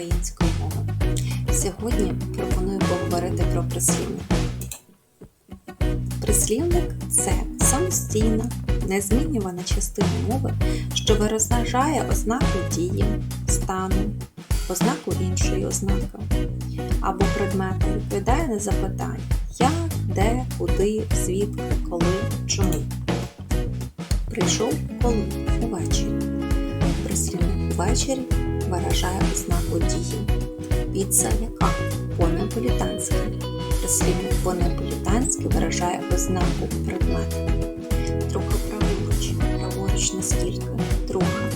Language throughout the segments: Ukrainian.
української мови. Сьогодні пропоную поговорити про прислівник. Прислівник це самостійна, незмінювана частина мови, що виражає ознаку дії, стану, ознаку іншої ознаки або предмету, відповідає на запитання як, де, куди, звідки, коли, чому. Прийшов коли увечері. Прислівник увечері виражає ознаку дії. Піца яка по-неаполітанськи. Прислівник по-неаполітанськи виражає ознаку предмету. Трохи праворуч, праворуч наскільки, друга.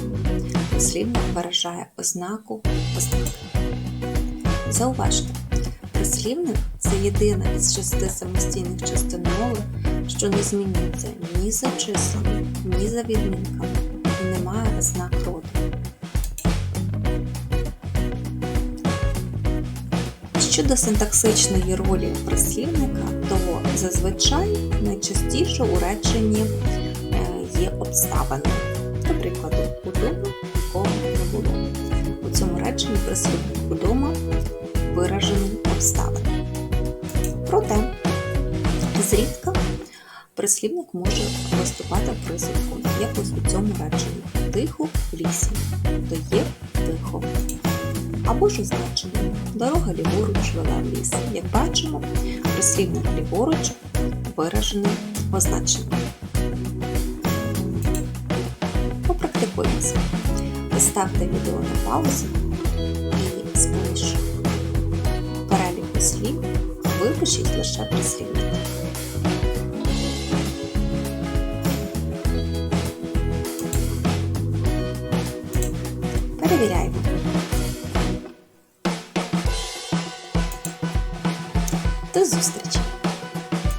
Прислівник виражає ознаку ознаки. Зауважте, прислівник це єдина із шести самостійних частин мови, що не змінюється ні за числами, ні за відмінками і не ознак роду. Щодо синтаксичної ролі прислівника, то зазвичай найчастіше у реченні е, є обставини. До прикладу, удома нікого не було. У цьому реченні прислівник удома виражений обставини. Проте, зрідка прислівник може виступати присудком, як ось у цьому реченні тихо в лісі, то є тихо. Або ж означенням дорога ліворуч вела в ліс. Як бачимо, прислівник ліворуч виражений означенням. Попрактикуємося. Поставте відео на паузу і з переліку слів випишіть лише прислівник. Перевіряємо. До зустрічі!